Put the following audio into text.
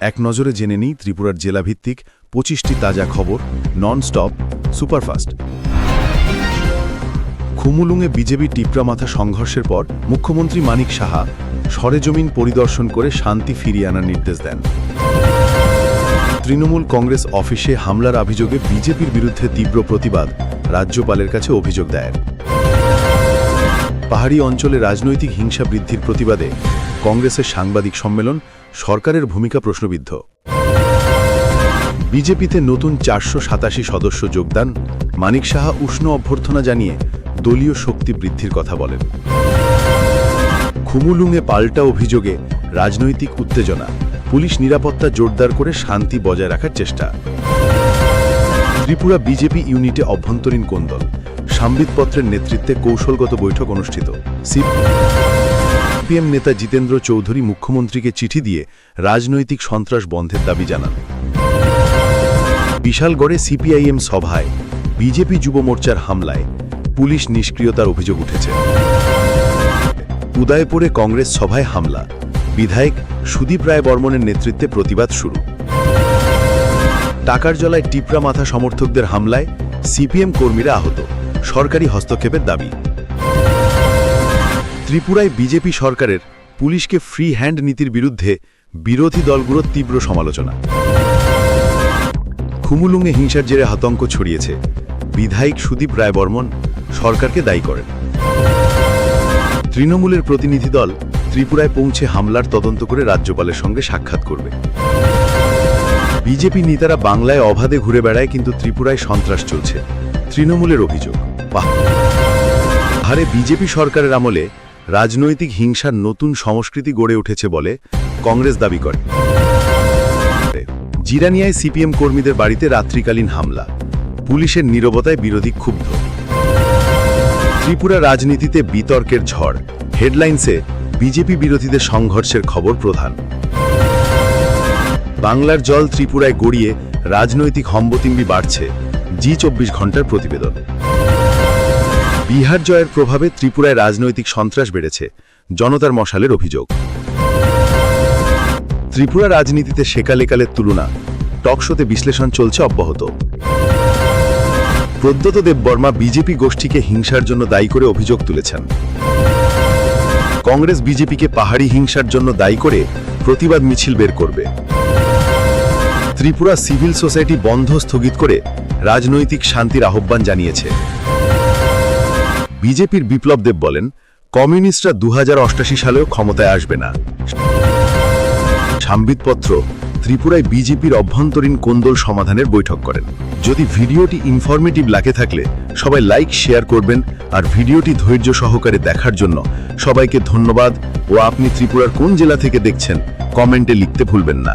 এক নজরে জেনে নিই ত্রিপুরার জেলাভিত্তিক পঁচিশটি তাজা খবর নন স্টপ সুপারফাস্ট খুমুলুঙে বিজেপি টিপরামাথা সংঘর্ষের পর মুখ্যমন্ত্রী মানিক সাহা সরেজমিন পরিদর্শন করে শান্তি ফিরিয়ে আনার নির্দেশ দেন। তৃণমূল কংগ্রেস অফিসে হামলার অভিযোগে বিজেপির বিরুদ্ধে তীব্র প্রতিবাদ, রাজ্যপালের কাছে অভিযোগ দায়ের। পাহাড়ি অঞ্চলে রাজনৈতিক হিংসা বৃদ্ধির প্রতিবাদে কংগ্রেসের সাংবাদিক সম্মেলন সরকারের ভূমিকা প্রশ্নবিদ্ধ। বিজেপিতে নতুন চারশো সাতাশি সদস্য যোগদান, মানিক সাহা উষ্ণ অভ্যর্থনা জানিয়ে দলীয় শক্তি বৃদ্ধির কথা বলেন। খুমুলুঙে পাল্টা অভিযোগে রাজনৈতিক উত্তেজনা, পুলিশ নিরাপত্তা জোরদার করে শান্তি বজায় রাখার চেষ্টা। ত্রিপুরা বিজেপি ইউনিটে অভ্যন্তরীণ কোন্দল সাম্বিতপত্রের নেতৃত্বে কৌশলগত বৈঠক অনুষ্ঠিত। সিপিএম নেতা জিতেন্দ্র চৌধুরী মুখ্যমন্ত্রীকে চিঠি দিয়ে রাজনৈতিক সন্ত্রাস বন্ধের দাবি জানান। বিশালগড়ে সিপিআইএম সভায় বিজেপি যুব মোর্চার হামলায় পুলিশ নিষ্ক্রিয়তার অভিযোগ উঠেছে। উদয়পুরে কংগ্রেস সভায় হামলা। বিধায়ক সুদীপ রায় বর্মনের নেতৃত্বে প্রতিবাদ শুরু। টাকার জলায় টিপরা মাথা সমর্থকদের হামলায় সিপিএম কর্মীরা আহত। সরকারি হস্তক্ষেপের দাবি। ত্রিপুরায় বিজেপি সরকারের পুলিশকে ফ্রি হ্যান্ড নীতির বিরুদ্ধে বিরোধী দলগুলোর তীব্র সমালোচনা। খুমুলুঙে হিংসার জেরে আতঙ্ক ছড়িয়েছে। বিধায়ক সুদীপ রায়বর্মন সরকারকে দায়ী করেন। তৃণমূলের প্রতিনিধি দল ত্রিপুরায় পৌঁছে হামলার তদন্ত করে রাজ্যপালের সঙ্গে সাক্ষাৎ করবে। বিজেপি নেতারা বাংলায় অবাধে ঘুরে বেড়ায় কিন্তু ত্রিপুরায় সন্ত্রাস চলছে। তৃণমূলের অভিযোগ। হারে বিজেপি সরকারের আমলে রাজনৈতিক হিংসার নতুন সংস্কৃতি গড়ে উঠেছে বলে কংগ্রেস দাবি করে। জিরানিয়ায় সিপিএম কর্মীদের বাড়িতে রাত্রিকালীন হামলা। পুলিশের নীরবতায় বিরোধী ক্ষুব্ধ। ত্রিপুরা রাজনীতিতে বিতর্কের ঝড়। হেডলাইন্সে বিজেপি বিরোধীদের সংঘর্ষের খবর প্রধান। বাংলার জল ত্রিপুরায় গড়িয়ে রাজনৈতিক হম্বতিম্বি বাড়ছে জি চব্বিশ ঘণ্টার প্রতিবেদন। বিহার জয়ের প্রভাবে ত্রিপুরায় রাজনৈতিক সন্ত্রাস বেড়েছে, জনতার মশালের অভিযোগ। ত্রিপুরা রাজনীতিতে সেকালেকালের তুলনা টকশোতে বিশ্লেষণ চলছে অব্যাহত। প্রদ্যত দেববর্মা বিজেপি গোষ্ঠীকে হিংসার জন্য দায়ী করে অভিযোগ তুলেছেন। কংগ্রেস বিজেপিকে পাহাড়ি হিংসার জন্য দায়ী করে প্রতিবাদ মিছিল বের করবে। ত্রিপুরা সিভিল সোসাইটি বন্ধ স্থগিত করে রাজনৈতিক শান্তির আহ্বান জানিয়েছে। বিজেপির বিপ্লব দেব বলেন, কমিউনিস্টরা দু সালেও ক্ষমতায় আসবে না। সাম্বিতপত্র ত্রিপুরায় বিজেপির অভ্যন্তরীণ কোন্দল সমাধানের বৈঠক করেন। যদি ভিডিওটি ইনফরমেটিভ লাগে থাকলে সবাই লাইক শেয়ার করবেন আর ভিডিওটি ধৈর্য সহকারে দেখার জন্য সবাইকে ধন্যবাদ। ও আপনি ত্রিপুরার কোন জেলা থেকে দেখছেন কমেন্টে লিখতে ভুলবেন না।